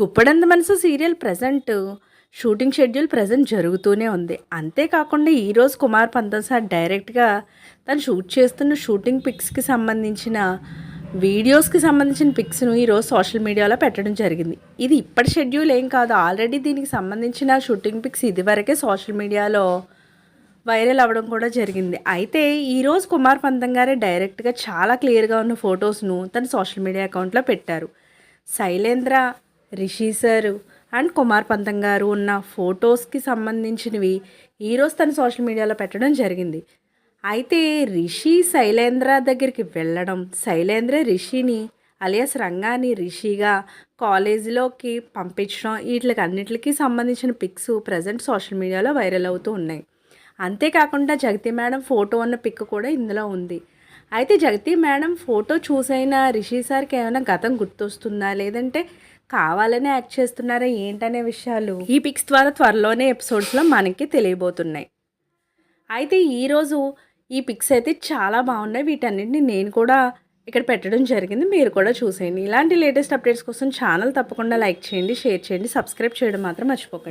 గుప్పడంత మనసు serial present shooting schedule present జరుగుతూనే ఉంది. అంతేకాకుండా ఈరోజు కుమార్ పంతం సార్ డైరెక్ట్గా తను షూట్ చేస్తున్న షూటింగ్ పిక్స్కి సంబంధించిన వీడియోస్కి సంబంధించిన పిక్స్ను ఈరోజు సోషల్ మీడియాలో పెట్టడం జరిగింది. ఇది ఇప్పటి షెడ్యూల్ ఏం కాదు. ఆల్రెడీ దీనికి సంబంధించిన షూటింగ్ పిక్స్ ఇదివరకే సోషల్ మీడియాలో వైరల్ అవ్వడం కూడా జరిగింది. అయితే ఈరోజు కుమార్ పంతం గారే డైరెక్ట్గా చాలా క్లియర్గా ఉన్న ఫొటోస్ను తన సోషల్ మీడియా అకౌంట్లో పెట్టారు. శైలేంద్ర రిషి సార్ అండ్ కుమార్ పంతం గారు ఉన్న ఫొటోస్కి సంబంధించినవి ఈరోజు తన సోషల్ మీడియాలో పెట్టడం జరిగింది. అయితే రిషి శైలేంద్ర దగ్గరికి వెళ్ళడం శైలేంద్ర రిషిని అలియాస్ రంగాని రిషిగా కాలేజీలోకి పంపించడం వీటికి అన్నిటికీ సంబంధించిన పిక్స్ ప్రజెంట్ సోషల్ మీడియాలో వైరల్ అవుతూ ఉన్నాయి. అంతేకాకుండా జగతి మేడం ఫోటో ఉన్న పిక్ కూడా ఇందులో ఉంది. అయితే జగతి మేడం ఫోటో చూసైనా రిషి సార్కి ఏమైనా గతం గుర్తొస్తుందా? లేదంటే కావాలనే యాక్ట్ చేస్తున్నారా ఏంటనే విషయాలు ఈ పిక్స్ ద్వారా త్వరలోనే ఎపిసోడ్స్లో మనకి తెలియబోతున్నాయి. అయితే ఈరోజు ఈ పిక్స్ అయితే చాలా బాగున్నాయి. వీటన్నిటిని నేను కూడా ఇక్కడ పెట్టడం జరిగింది. మీరు కూడా చూసేయండి. ఇలాంటి లేటెస్ట్ అప్డేట్స్ కోసం ఛానల్ తప్పకుండా లైక్ చేయండి షేర్ చేయండి సబ్స్క్రైబ్ చేయడం మాత్రం మర్చిపోకండి.